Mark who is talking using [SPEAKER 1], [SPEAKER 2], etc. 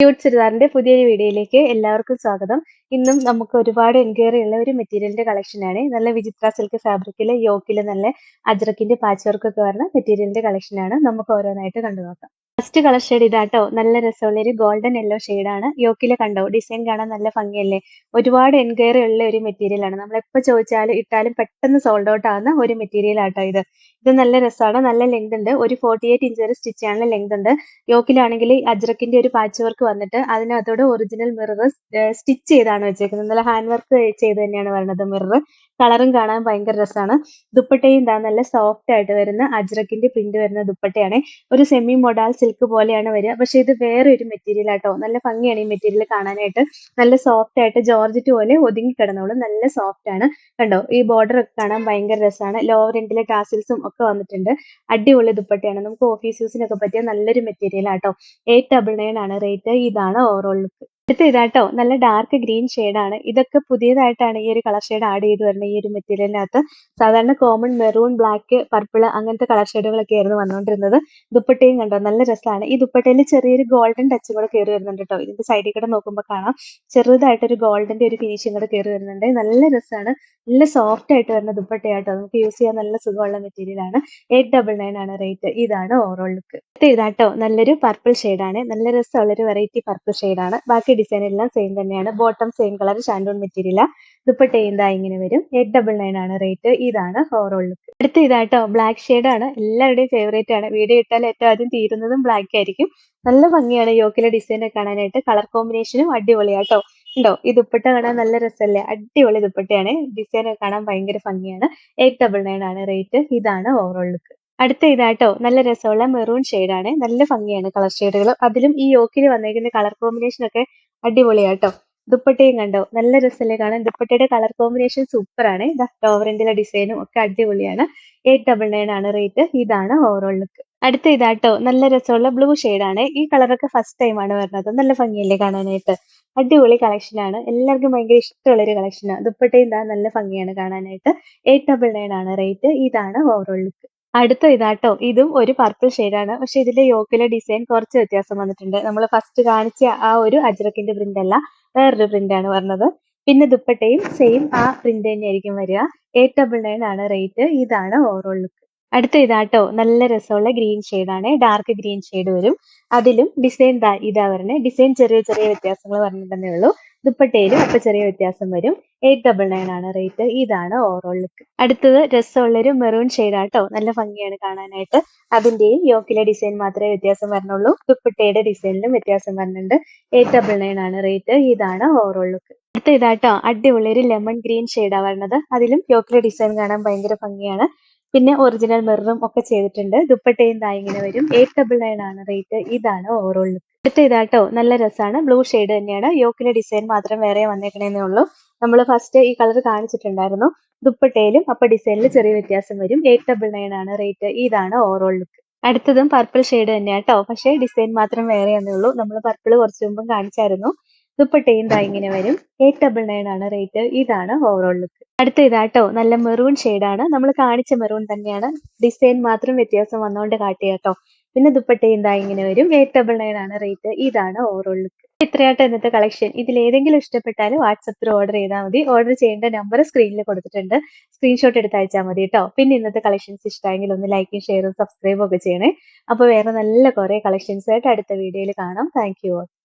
[SPEAKER 1] Cute ചുരിദാറിന്റെ പുതിയൊരു വീഡിയോയിലേക്ക് എല്ലാവർക്കും സ്വാഗതം ഇന്നും നമുക്ക് ഒരുപാട് എൻക്വയറി ഉള്ള ഒരു മെറ്റീരിയലിന്റെ കളക്ഷനാണ് നല്ല വിചിത്ര സിൽക്ക് ഫാബ്രിക്കില് യോക്കില് നല്ല അജ്രക്കിന്റെ പാച്ച് വർക്കൊക്കെ വരുന്ന മെറ്റീരിയലിന്റെ കളക്ഷനാണ് നമുക്ക് ഓരോന്നായിട്ട് കണ്ടു നോക്കാം ഫസ്റ്റ് കളർ ഷെയ്ഡ് ഇതാട്ടോ നല്ല രസമുള്ള ഒരു ഗോൾഡൻ യെല്ലോ ആണ് യോക്കിലെ കണ്ടോ ഡിസൈൻ കാണാൻ നല്ല ഭംഗിയല്ലേ ഒരുപാട് എൻക്വയറി ഉള്ള ഒരു മെറ്റീരിയൽ ആണ് നമ്മൾ എപ്പോ ചോദിച്ചാലും ഇട്ടാലും പെട്ടെന്ന് സോൾഡ് ഔട്ട് ആവുന്ന ഒരു മെറ്റീരിയൽ ആട്ടോ ഇത് ഇത് നല്ല രസമാണ് നല്ല ലെങ്ത് ഉണ്ട് ഒരു ഫോർട്ടി എയ്റ്റ് ഇഞ്ച് വരെ സ്റ്റിച്ച് ആണ് ലെങ്ത് ഉണ്ട് യോക്കിലാണെങ്കിൽ അജ്രക്കിന്റെ ഒരു പാച്ച് വർക്ക് വന്നിട്ട് അതിനകത്തോട് ഒറിജിനൽ മിറർ സ്റ്റിച്ച് ചെയ്താണ് വെച്ചേക്കുന്നത് നല്ല ഹാൻഡ് വർക്ക് ചെയ്ത് തന്നെയാണ് പറയുന്നത് മിറർ കളറും കാണാൻ ഭയങ്കര രസമാണ് ദുപ്പട്ടയും ഇതാ നല്ല സോഫ്റ്റ് ആയിട്ട് വരുന്ന അജ്രക്കിന്റെ പ്രിന്റ് വരുന്ന ദുപ്പട്ടയാണ് ഒരു സെമി മൊഡാൽ സിൽക്ക് പോലെയാണ് വരിക പക്ഷെ ഇത് വേറെ ഒരു മെറ്റീരിയൽ ആട്ടോ നല്ല ഭംഗിയാണ് ഈ മെറ്റീരിയൽ കാണാനായിട്ട് നല്ല സോഫ്റ്റ് ആയിട്ട് ജോർജറ്റ് പോലെ ഒതുങ്ങി കിടന്നോളും നല്ല സോഫ്റ്റ് ആണ് കണ്ടോ ഈ ബോർഡർ ഒക്കെ കാണാൻ ഭയങ്കര രസമാണ് ലോവർ എൻഡിലെ ടാസിൽസും ഒക്കെ വന്നിട്ടുണ്ട് അടിപൊളി ദുപ്പട്ടയാണ് നമുക്ക് ഓഫീസ് യൂസിനൊക്കെ പറ്റിയ നല്ലൊരു മെറ്റീരിയൽ ആട്ടോ എയ്റ്റ് ഡബിൾ നയൻ ആണ് റേറ്റ് ഇതാണ് ഓവറോൾ ലുക്ക് അടുത്ത ഇതാട്ടോ നല്ല ഡാർക്ക് ഗ്രീൻ ആണ് ഇതൊക്കെ പുതിയതായിട്ടാണ് ഈ ഒരു കളർ ഷെയ്ഡ് ആഡ് ചെയ്ത് വരുന്നത് ഈ ഒരു മെറ്റീരിയലിനകത്ത് സാധാരണ കോമൺ മെറൂൺ ബ്ലാക്ക് പർപ്പിൾ അങ്ങനത്തെ കളർ ഷെയ്ഡുകളൊക്കെ ആയിരുന്നു വന്നുകൊണ്ടിരുന്നത് ദുപ്പട്ടയും കണ്ടോ നല്ല രസമാണ് ഈ ദുപ്പട്ടയിൽ ചെറിയൊരു ഗോൾഡൻ ടച്ച് കൂടെ കയറി വരുന്നുണ്ട് കേട്ടോ ഇതിന്റെ സൈഡിൽ കൂടെ നോക്കുമ്പോൾ കാണാം ചെറുതായിട്ടൊരു ഗോൾഡന്റെ ഒരു ഫിനിഷിംഗ് കൂടെ കയറി വരുന്നുണ്ട് നല്ല രസമാണ് നല്ല സോഫ്റ്റ് ആയിട്ട് വരുന്ന ദുപ്പട്ടയാട്ടോ നമുക്ക് യൂസ് ചെയ്യാൻ നല്ല സുഖമുള്ള മെറ്റീരിയൽ ആണ് എയ്റ്റ് ഡബിൾ നയൻ ആണ് റേറ്റ് ഇതാണ് ഓവറോൾ ലുക്ക് ഇതാട്ടോ നല്ലൊരു പർപ്പിൾ ആണ് നല്ല രസമുള്ളൊരു വെറൈറ്റി പർപ്പിൾ ആണ് ബാക്കി ഡിസൈൻ എല്ലാം സെയിം തന്നെയാണ് bottom same colour shantoon material dupatta എന്താ ഇങ്ങനെ വരും എയ്റ്റ് ഡബിൾ നയൻ ആണ് റേറ്റ് ഇതാണ് ഓവറോൾ ലുക്ക് അടുത്ത ഇതാട്ടോ ബ്ലാക്ക് ഷെയ്ഡ് ആണ് എല്ലാവരുടെയും ഫേവറേറ്റ് ആണ് വീഡിയോ ഇട്ടാൽ ഏറ്റവും ആദ്യം തീരുന്നതും ബ്ലാക്ക് ആയിരിക്കും നല്ല ഭംഗിയാണ് യോക്കിലെ ഡിസൈൻ കാണാനായിട്ട് കളർ കോമ്പിനേഷനും അടിപൊളിയാട്ടോ ഉണ്ടോ ഈ ദുപ്പട്ട കാണാൻ നല്ല രസമല്ലേ അടിപൊളി ദുപ്പട്ടയാണ് ഡിസൈൻ ഒക്കെ കാണാൻ ഭയങ്കര ഭംഗിയാണ് എയ്റ്റ് ഡബിൾ നയൻ ആണ് റേറ്റ് ഇതാണ് ഓവറോൾ ലുക്ക് അടുത്ത ഇതാട്ടോ നല്ല രസമുള്ള മെറൂൺ ആണ് നല്ല ഭംഗിയാണ് കളർ ഷെയ്ഡുകൾ അതിലും ഈ യോക്കിൽ വന്നേക്കുന്ന കളർ കോമ്പിനേഷൻ ഒക്കെ അടിപൊളിയാട്ടോ ദുപ്പട്ടയും കണ്ടോ നല്ല രസമല്ലേ കാണാൻ ദുപ്പട്ടയുടെ കളർ കോമ്പിനേഷൻ സൂപ്പർ ആണ് ഇതാ ഡിസൈനും ഒക്കെ അടിപൊളിയാണ് എയ്റ്റ് ഡബിൾ നയൻ ആണ് റേറ്റ് ഇതാണ് ഓവറോൾ ലുക്ക് അടുത്ത ഇതാട്ടോ നല്ല രസമുള്ള ബ്ലൂ ആണ് ഈ കളറൊക്കെ ഫസ്റ്റ് ടൈം ആണ് വരുന്നത് നല്ല ഭംഗിയല്ലേ കാണാനായിട്ട് അടിപൊളി കളക്ഷനാണ് എല്ലാവർക്കും ഭയങ്കര ഇഷ്ടമുള്ള ഒരു കളക്ഷനാണ് ദുപ്പട്ടയും ഇതാ നല്ല ഭംഗിയാണ് കാണാനായിട്ട് എയ്റ്റ് ഡബിൾ നയൻ ആണ് റേറ്റ് ഇതാണ് ഓവറോൾ ലുക്ക് അടുത്ത ഇതാട്ടോ. ഇതും ഒരു പർപ്പിൾ ഷെയ്ഡാണ്. പക്ഷെ ഇതിന്റെ യോക്കിലെ ഡിസൈൻ കുറച്ച് വ്യത്യാസം വന്നിട്ടുണ്ട്. നമ്മൾ ഫസ്റ്റ് കാണിച്ച ആ ഒരു അജ്രക്കിന്റെ അല്ല വേറൊരു പ്രിന്റാണ് വരുന്നത് പിന്നെ ദുപ്പട്ടയും സെയിം ആ പ്രിന്റ് തന്നെയായിരിക്കും വരിക. എയ്റ്റ് ഡബിൾ നയൻ ആണ് റേറ്റ്. ഇതാണ് ഓവറോൾ ലുക്ക്. അടുത്ത ഇതാട്ടോ. നല്ല രസമുള്ള ഗ്രീൻ ആണ്. ഡാർക്ക് ഗ്രീൻ ഷെയ്ഡ് വരും. അതിലും ഡിസൈൻ ഇതാ വരണേ. ഡിസൈൻ ചെറിയ ചെറിയ വ്യത്യാസങ്ങൾ പറഞ്ഞിട്ടുണ്ടെന്നേ ഉള്ളൂ. ദുപ്പട്ടയിലും അപ്പൊ ചെറിയ വ്യത്യാസം വരും. എയ്റ്റ് ഡബിൾ നയൻ ആണ് റേറ്റ് ഇതാണ് ഓവറോൾ ലുക്ക് അടുത്തത് രസമുള്ളൊരു മെറൂൺ ഷെയ്ഡാട്ടോ നല്ല ഭംഗിയാണ് കാണാനായിട്ട് അതിന്റെയും യോക്കിലെ ഡിസൈൻ മാത്രമേ വ്യത്യാസം വരണുള്ളൂ ദുപ്പട്ടയുടെ ഡിസൈനിലും വ്യത്യാസം വരുന്നുണ്ട് എയ്റ്റ് ഡബിൾ നയൻ ആണ് റേറ്റ് ഇതാണ് ഓവറോൾ ലുക്ക് അടുത്ത ഇതാട്ടോ അടിപൊളി ഒരു ലെമൺ ഗ്രീൻ ഷെയ്ഡാണ് വരുന്നത് അതിലും യോക്കിലെ ഡിസൈൻ കാണാൻ ഭയങ്കര ഭംഗിയാണ് പിന്നെ ഒറിജിനൽ മിററും ഒക്കെ ചെയ്തിട്ടുണ്ട് ദുപ്പട്ടയും ദാ ഇങ്ങനെ വരും എയ്റ്റ് ഡബിൾ നയൻ ആണ് റേറ്റ് ഇതാണ് ഓവറോൾ ലുക്ക് അടുത്ത ഇതാട്ടോ നല്ല രസമാണ് ബ്ലൂ ഷെയ്ഡ് തന്നെയാണ് യോക്കിലെ ഡിസൈൻ മാത്രം വേറെ വന്നേക്കണേന്നേ ഉള്ളൂ നമ്മൾ ഫസ്റ്റ് ഈ കളർ കാണിച്ചിട്ടുണ്ടായിരുന്നു ദുപ്പട്ടയിലും അപ്പൊ ഡിസൈനിൽ ചെറിയ വ്യത്യാസം വരും എയ്റ്റ് ഡബിൾ നയൻ ആണ് റേറ്റ് ഇതാണ് ഓവറോൾ ലുക്ക് അടുത്തതും പർപ്പിൾ ഷെയ്ഡ് തന്നെയാണ് കേട്ടോ പക്ഷേ ഡിസൈൻ മാത്രം വേറെയാന്നേ ഉള്ളൂ നമ്മൾ പർപ്പിൾ കുറച്ച് മുമ്പും കാണിച്ചായിരുന്നു ദുപ്പട്ടയും ഇങ്ങനെ വരും എയ്റ്റ് ഡബിൾ നയൻ ആണ് റേറ്റ് ഇതാണ് ഓവറോൾ ലുക്ക് അടുത്ത ഇതാട്ടോ നല്ല മെറൂൺ ആണ് നമ്മൾ കാണിച്ച മെറൂൺ തന്നെയാണ് ഡിസൈൻ മാത്രം വ്യത്യാസം വന്നുകൊണ്ട് കാട്ടിയ കേട്ടോ പിന്നെ ദുപ്പട്ട എന്താ ഇങ്ങനെ വരും എയ്റ്റ് ഡബിൾ നയൻ ആണ് റേറ്റ് ഇതാണ് ഓവറോൾ ലുക്ക് ഇത്രയായിട്ട് ഇന്നത്തെ കളക്ഷൻ ഇതിൽ ഏതെങ്കിലും ഇഷ്ടപ്പെട്ടാൽ വാട്സപ്പിൽ ത്രൂ ഓർഡർ ചെയ്താൽ മതി ഓർഡർ ചെയ്യേണ്ട നമ്പർ സ്ക്രീനിൽ കൊടുത്തിട്ടുണ്ട് സ്ക്രീൻഷോട്ട് എടുത്ത് അയച്ചാൽ മതി കേട്ടോ പിന്നെ ഇന്നത്തെ കളക്ഷൻസ് ഇഷ്ടമെങ്കിൽ ഒന്ന് ലൈക്കും ഷെയറും സബ്സ്ക്രൈബും ഒക്കെ ചെയ്യണേ അപ്പോൾ വേറെ നല്ല കുറേ കളക്ഷൻസ് ആയിട്ട് അടുത്ത വീഡിയോയിൽ കാണാം താങ്ക് യു